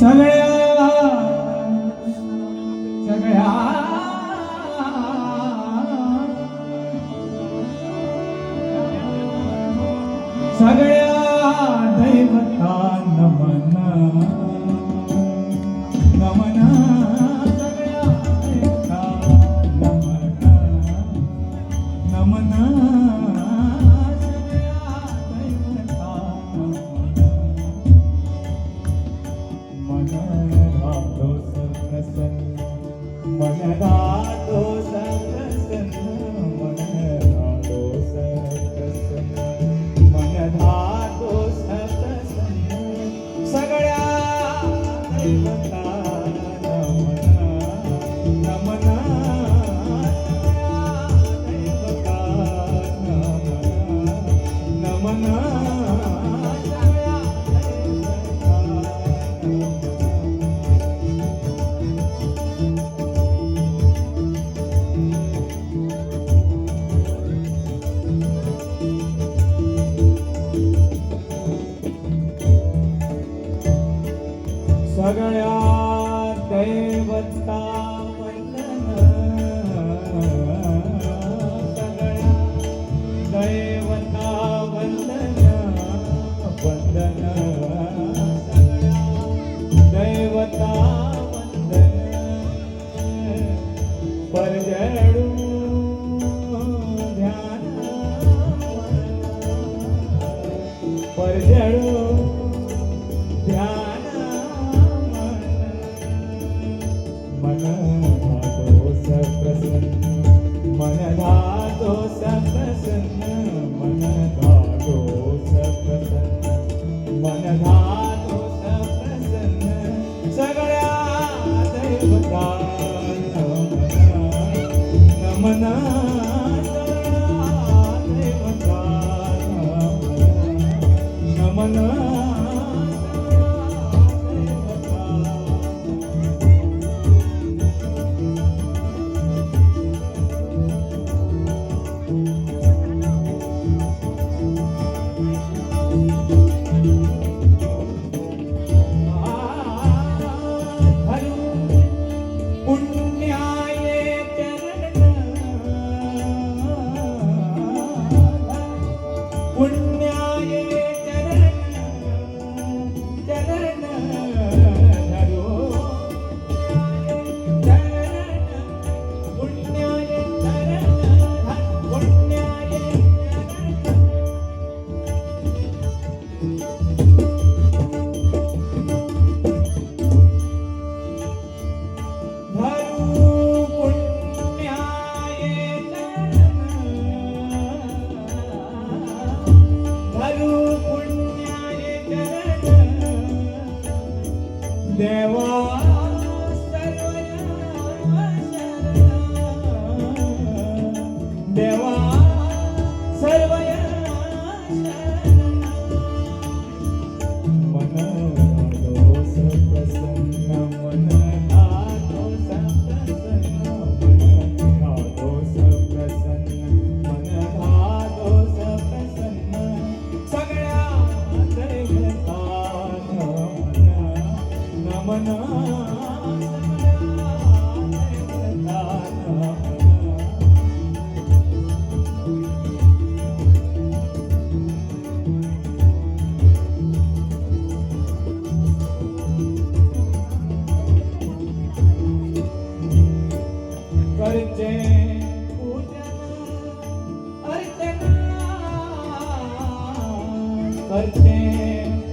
सगळ्या सगळ्या மனதா सगळ्या दैवता वंदन। सगळ्या दैवता वंदन। वंदन। सगळ्या दैवता ध्यान। परजडू मन तो प्रसन्न मन धातो प्रसन्न मन धातो प्रसन्न मन धातो नमना ದೇವಾ ಸರ್ವಯ ದೇವಾ करते पूजन